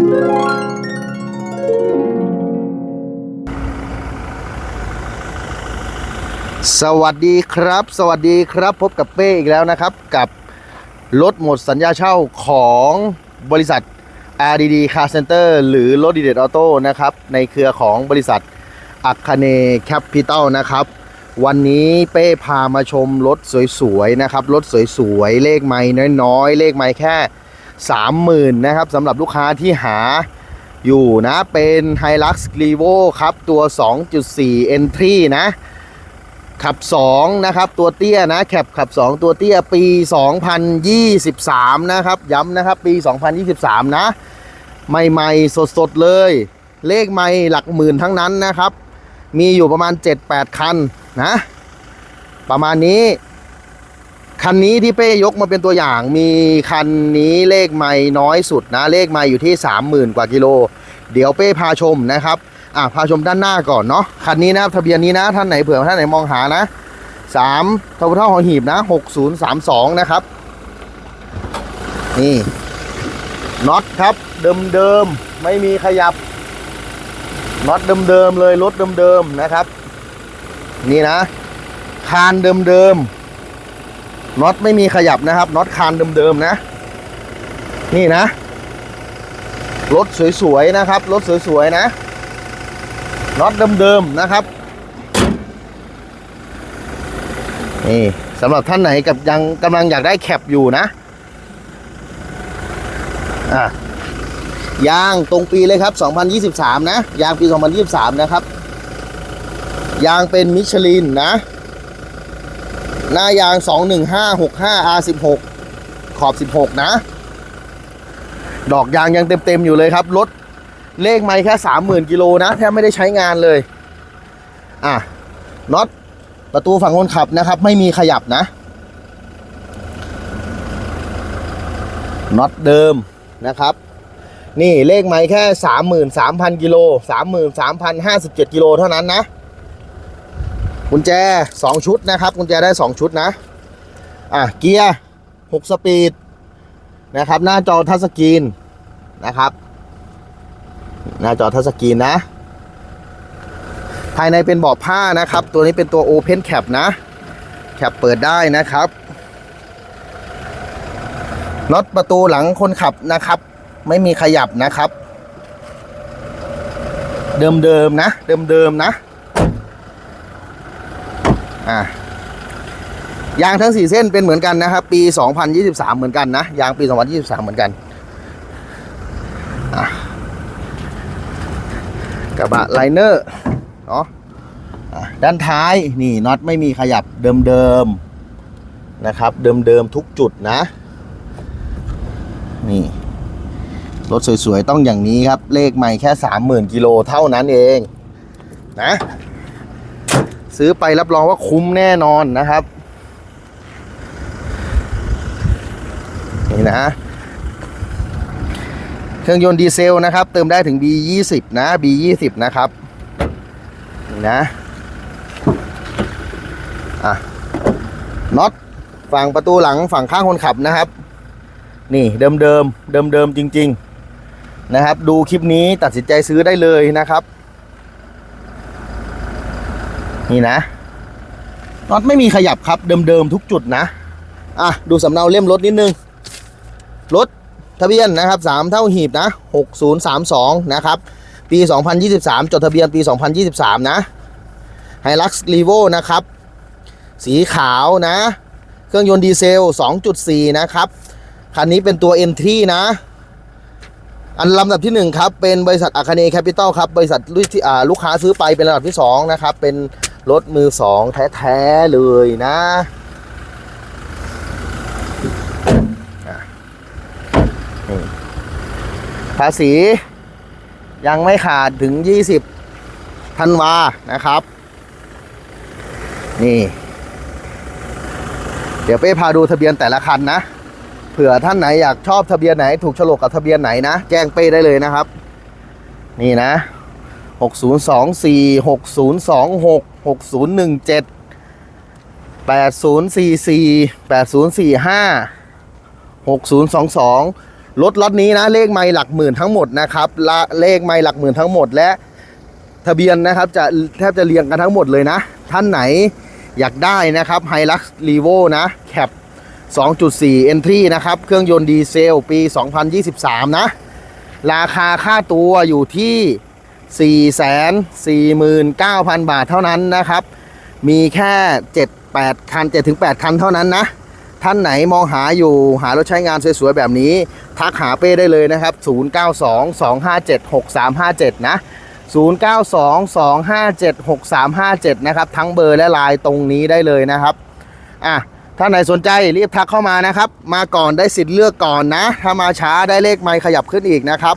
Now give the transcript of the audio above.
สวัสดีครับ สวัสดีครับพบกับเป้อีกแล้วนะครับ กับรถหมดสัญญาเช่าของบริษัท RDD Car Center หรือรถดีเดออโต้นะครับ ในเครือของบริษัทอัคคเนแคปิตอลนะครับ วันนี้เป้พามาชมรถสวยๆนะครับ รถสวยๆ เลขไม่น้อยๆ เลขไม่แค่ 30,000นะครับสำหรับลูกค้าที่หาอยู่นะเป็น Hilux Revo ครับ ตัว 2.4 Entry นะขับ 2 นะครับ ตัวเตี้ยนะแคปขับ 2 ตัวเตี้ยปี 2023 นะครับ ย้ำนะครับ ปี 2023 นะ ใหม่ ๆ สด ๆ เลย เลขไม่หลักหมื่นทั้งนั้นนะครับ มีอยู่ประมาณ 7-8 คันนะ ประมาณนี้ คันนี้ที่เป้ยกมาเป็นตัวอย่างมีคันนี้เลขไม่น้อยสุดนะ เลขไม่อยู่ที่ 30,000 กว่ากิโล เดี๋ยวเป้พาชมนะครับอะพาชมด้านหน้าก่อนเนาะคันนี้นะทะเบียนนี้นะท่านไหนเผื่อท่านไหนมองหานะสามทบเท่าหอหีบนะหกศูนย์สามสองนะครับ นี่น็อตครับเดิมเดิมๆไม่มีขยับน็อตเดิมเดิมๆเลยรถเดิมเดิมๆนะครับ นี่นะคานเดิมเดิมๆ น็อตไม่มีขยับนะครับน็อตคานเดิมๆนะ นี่นะ รถสวยๆนะครับ รถสวยๆนะน็อตเดิมๆนะครับนี่สำหรับท่านไหนกับยังกำลังอยากได้แคปอยู่นะอะยางตรงปีเลยครับ 2023 นะ ยางปี 2023 นะครับ ยางเป็นมิชลินนะ หน้ายาง 21565 R16 ขอบ 16 นะ ดอกยางยังเต็ม ๆ อยู่เลยครับ รถเลขไม่แค่สามหมื่นกิโลนะ แทบไม่ได้ใช้งานเลย อะน็อตประตูฝั่งคนขับนะครับ ไม่มีขยับนะน็อตเดิมนะครับ นี่เลขไม่แค่สามหมื่นสามพันกิโลสามหมื่นสามพันห้าสิบเจ็ดกิโลเท่านั้นนะ กุญแจสองชุดนะครับกุญแจได้สองชุดนะ อะเกียร์หกสปีดนะครับ หน้าจอทัชสกรีนนะครับ หน้าจอทัชสกรีนนะ ภายในเป็นเบาะผ้านะครับ ตัวนี้เป็นตัว Open Cap นะ แคปเปิดได้นะครับน็อตประตูหลังคนขับนะครับ ไม่มีขยับนะครับ เดิมๆนะ เดิมๆนะ อะยางทั้ง 4 เส้นเป็นเหมือนกันนะครับ ปี 2023 เหมือนกันนะ ยางปี 2023 เหมือนกันกระบะไลเนอร์เนาะอะด้านท้ายนี่น็อตไม่มีขยับเดิมๆนะครับ เดิมๆทุกจุดนะ นี่ รถสวยๆ ต้องอย่างนี้ครับ เลขใหม่แค่ 30,000 กิโลเท่านั้นเอง นะ ซื้อไปรับรองว่าคุ้มแน่นอนนะครับ นี่นะ เครื่องยนต์ดีเซลนะครับ เติมได้ถึง B20 นะ B20 นะครับ นี่นะ อะน็อตฝั่งประตูหลังฝั่งข้างคนขับนะครับ นี่เดิมเดิมเดิมเดิมจริง ๆ นะครับ ดูคลิปนี้ตัดสินใจซื้อได้เลยนะครับ นี่นะน็อตไม่มีขยับครับเดิมๆทุกจุดนะอะดูสำเนาเล่มรถนิดนึงรถทะเบียนนะครับ 3 เท่าหีบนะ 6032 นะครับ ปี 2023 จดทะเบียนปี 2023 นะ Hilux Revo นะครับ สีขาวนะ เครื่องยนต์ดีเซล 2.4 นะครับ คันนี้เป็นตัว Entry นะ อันลำดับที่ 1 ครับ เป็นบริษัทอาคาเนแคปิตอลครับ บริษัทลูกที่อ่าลูกค้าซื้อไปเป็นลำดับที่ 2 นะครับ เป็น รถมือ2แท้ๆเลยนะภาษียังไม่ขาดถึง 20ธันวานะครับ นี่ เดี๋ยวเป้พาดูทะเบียนแต่ละคันนะ เผื่อท่านไหนอยากชอบทะเบียนไหน ถูกฉลกกับทะเบียนไหนนะ แจ้งเป้ได้เลยนะครับ นี่นะ 6024 6026 6017 8044 8045 6022 รถล็อตนี้นะ เลขไม่หลักหมื่นทั้งหมดนะครับละเลขไม่หลักหมื่นทั้งหมดและทะเบียนนะครับจะแทบจะเรียงกันทั้งหมดเลยนะ ท่านไหนอยากได้นะครับไฮลักซ์รีโวนะแคป2.4 Entry นะครับ เครื่องยนต์ดีเซล ปี 2023 นะ ราคาค่าตัวอยู่ที่ 449,000 บาทเท่านั้นนะครับ มีแค่ 7-8 คัน 7-8 คันเท่านั้นนะ ท่านไหนมองหาอยู่หารถใช้งานสวยๆ แบบนี้ ทักหาเป้ได้เลยนะครับ 0922576357 นะ 0922576357 นะครับ ทั้งเบอร์และไลน์ตรงนี้ได้เลยนะครับ อะถ้านไหนสนใจรีบทักเข้ามานะครับ มาก่อนได้สิทธิ์เลือกก่อนนะ ถ้ามาช้าได้เลขไมค์ขยับขึ้นอีกนะครับ